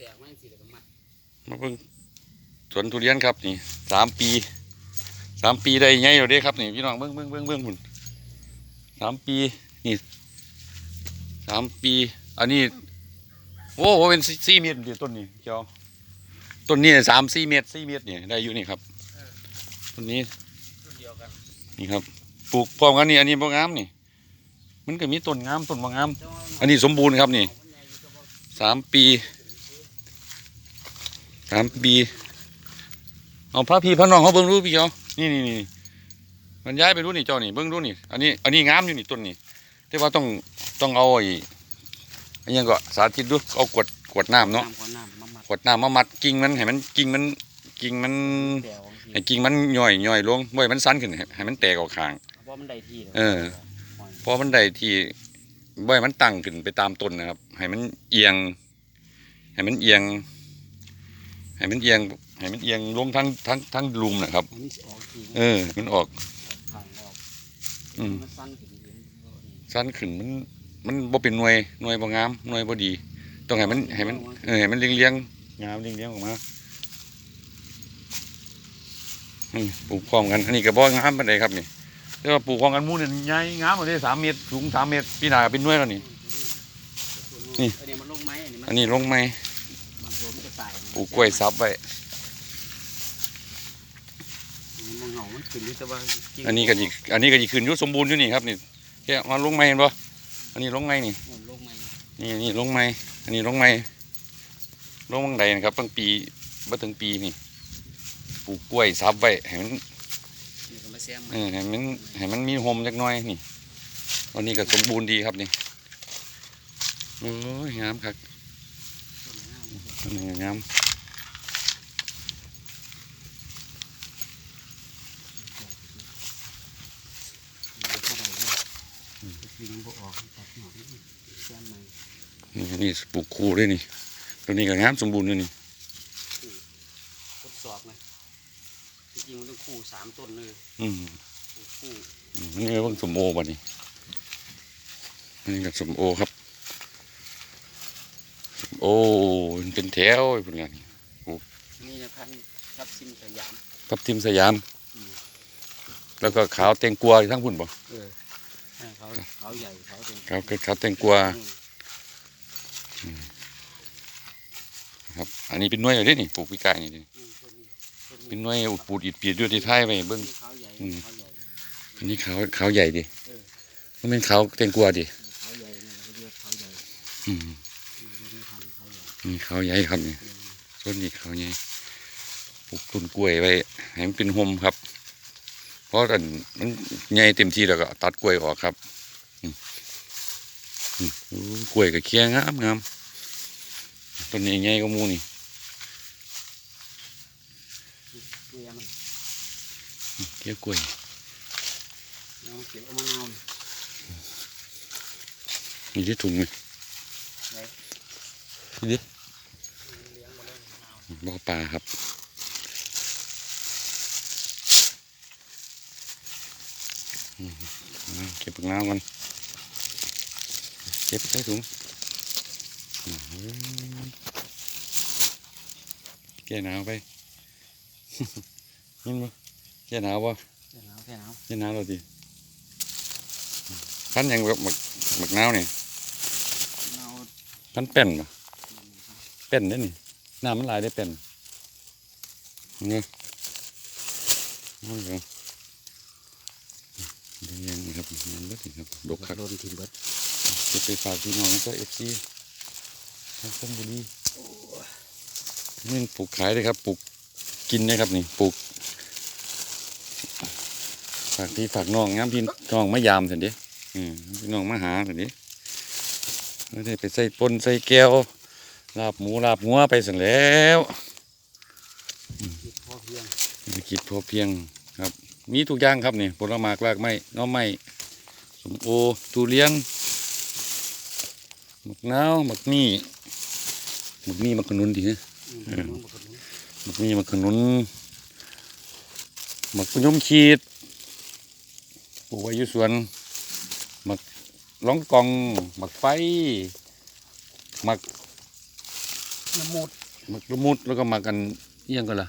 แตกมันสิแล้วก็มัดมาเบิ่งสวนทุเรียนครับนี่สามปีสามปีได้ไงเราเด้ครับนี่พี่น้องเบิ่งเบิ่งเบิ่งเบิ่งหุ่นสามปีนี่สามปี อันนี้โอ้โหเป็นสี่เมตรเดียวต้นนี้เจ้าต้นนี้สามสี่เมตรสี่เมตรเนี่ยได้อยู่นี่ครับต้นนี้รุ่นเดียวกันนี่ครับปลูกพร้อมกันนี่อันนี้บ่งามนี่ มันก็มีต้นงามต้นบ่งามแต่ว่าอันนี้สมบูรณ์ครับนี่มันใหญ่อยู่แต่ว่าสามปี สามปีเอาพระพี่พระน้องเขาเบิ่งรู้พี่เจ้านี่นี่นี่มันย้ายไปรู้นี่เจ้านี่เบิ่งรู้นี่ อันนี้ อันนี้งามอยู่นี่ต้นนี่แต่ว่าต้องต้องเอาไอ้อันยังก็สาธิตดูเอากวดกวดน้ำเนาะน้ำก่อนน้ำมามัดกวดน้ำมามัดกิ่งมันให้มันกิ่งมันกิ่งมันแตกของสิให้กิ่งมันย่อยย่อยลงบ่ให้มันสั้นขึ้นให้ให้มันแตกออกข้างเพราะมันได้ที่แล้วเออปล่อยเพราะมันได้ที่บ่ให้มันตั้งขึ้นไปตามต้นนะครับ ให้มันเอียง ให้มันเอียง ให้มันเอียงให้มันเอียงลงทั้งทั้งทั้งลุมนะครับ อันนี้สิออกทีเออ มันออก ทางออกอืม มันสั้นขึ้นเห็นบ่นี่สั้นขึ้นมันมันบ่เป็นหน่วยหน่วยบ่งามหน่วยบ่ดี ต้องให้มันให้มันเออให้มันเรียงเรียงๆงามเรียงเรียงๆออกมานี่ปลูกพร้อมกันอันนี้ก็บ่งามปานใดครับนี่แต่ว่าปลูกพร้อมกันหมู่นี่ใหญ่งามเลยสามเมตรสูงสามเมตรปีหน้าก็เป็นหน่วยแล้วนี่ นี่ อันนี้มันลงไม้อันนี้มันอันนี้ลงไม้ ปลูกกล้วยซับไว้มันเหงามันขึ้นอยู่แต่ว่าจริงอันนี้ก็สิอันนี้ก็สิขึ้นอยู่สมบูรณ์อยู่นี่ครับนี่แค่มาลงไม้เห็นบ่อันนี้ลงไม้นี่มันลงไม้นี่นี่ลงไม้อันนี้ลงไม้ลงบางใดนะครับบางปีบ่ถึงปีนี่ปลูกกล้วยซับไว้ให้มันนี่ก็มาแซมเออให้มันให้มันมีโฮมจักหน่อยนี่วันนี้ก็สมบูรณ์ดีครับนี่โอ้ยงามครับอันนี้ก็งาม วิ่งบ่ออกตัดหน่อยแซมใหม่นี่อันนี่ปลูกคู่ด้วยนี่ตัวนี้ก็งามสมบูรณ์อยู่นี่ทดสอบนะจริงๆมันต้องคู่สามต้นเลยอืมคู่อืมอันนี้ก็เพิ่งสมโอบ่นี่อันนี้ก็สมโอครับสมโอมันเป็นแถวไอ้พวกนี้นี่นะพันธุ์ทับซิมสยามทับทิมสยามอืมแล้วก็ขาวแตงกวาทั้งพุ่นบ่ เออเขาเขาใหญ่เขาเป็นขาวขาวแตงกวาครับ อันนี้เป็นหน่วยอะไรนี่ปลูกพิกายนี่ดิอืมต้นนี้ต้นเป็นนี้หน่วยอุดปูดอิดปีดด้วยที่ท้ายไว้เบิ่งเขาใหญ่อืมเขาใหญ่อันนี้ขาวขาวใหญ่ดิเออมันเป็นขาวแตงกวาดิเขาใหญ่นี่เขาเรียกเขาใหญ่อืมอืมนี่พันธุ์เขาใหญ่นี่ขาวใหญ่ครับนี่อืมต้นนี้ขาวใหญ่ปลูกต้นกล้วยไว้ให้มันเป็นโฮมครับ เพราะอันมันใหญ่เต็มที่แล้วก็ ตัดกล้วยออกครับอืมอืมโอ้กล้วยกับเคียงามงามต้นนี้ใหญ่ก็มูนี่เรียมันเคียกล้วยเอาเก็บเอามะนาวนี่นี่ที่ถุงไหมไหนนี่ดิเลี้ยงมาเลยมะนาวบ่อปลาครับอืม เอาเก็บผักน้ำกันเก็บใส่ถุงอื้อหือแก้หนาวไปยินบ่แก้หนาวบ่แค่หนาวแค่หนาวแก้หนาวเราดิพันหยังแบบหมักหมักหนาวนี่มะนาวพันเป็นบ่อืมเป็นได้อนี่น้ำมันหลายได้เป็นเงี้ยโอ้ยครับเดี๋ยวยั งนี่ครับมันเบิดนี่ครับดกครับโดนทิมเบิดจะไปฝากพี่น้องก็เอฟซีทางชลบุรีนี่ปลูกขายเลยครับปลูกกินนะครับนี่ปลูกฝากพี่ฝากน้องงามพี่น้องมายามเถอะดิอืมพี่น้องมาหาเถอะดิไม่ได้ไปใส่ปนใส่แก้วลาบหมูลาบงัวไปสั่นแล้วคิดพอเพียงเศรษฐกิจพอเพียงครับ มีทุกอย่างครับนี่ผลไม้รากไม้หน้อไม้ สมโอทุเรียนหมักนาวหมักมี่หมักมี่หมักขนุนดีฮะอืมมันบ่ขนุนหมักมี่หมักขนุนหมักพะยมขีดปลูกไว้อยู่สวนหมักล้องกองหมักไฟหมักน้ำมูดหมักละมุดแล้วก็หมักกันอิหยังกันล่ะ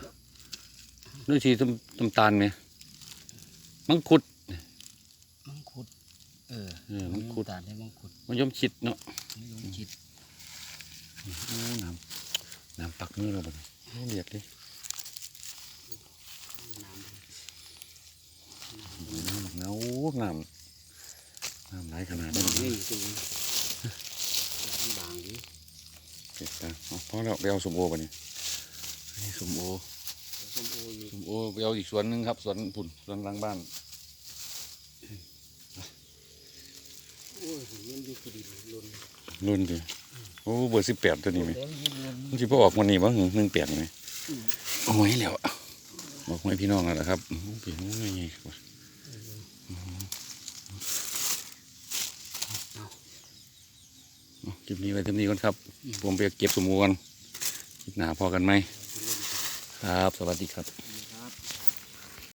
ด้วยสีน้ำน้ำตาลไหมมังคุดมังคุด เออเออมังคุด ตาลได้มังคุดมะยมชิดเนาะไม่ยงคิดโอ้น้ำน้ำปักมือเราบ่เนี่ยโอ้เลียดเลยน้ำน้ำบักเนาน้ำน้ำไหลายขนาดนี้นี่จริงบางดีเก็บตาเอาพอแล้วไปเอาสมโอป่ะเนี่ยนี่สมโอ ส้มโออยู่สมโอไปเอาอีกสวนหนึงครับสวนผุ่นสวนหลังบ้าน อ้ยมันอยู่พอดีลนรุ่นดิโอ้เบอร์สิบแปดตัวนี้ไหมแดงยืดลนมันจะพอออกวันนี้บ้างหนึ่งแปดไหมโอ้ยแล้วบอกให้พี่น้องแล้วล่ะครับโอ้โหเปลี่ยนโอ้ยไงครับเอาคลิปนี้ไว้เท่านี้ก่อนครับ ผมไปเก็บสมโอกันคลิปหนาพอกันไหมครับ สวัสดีครับครับ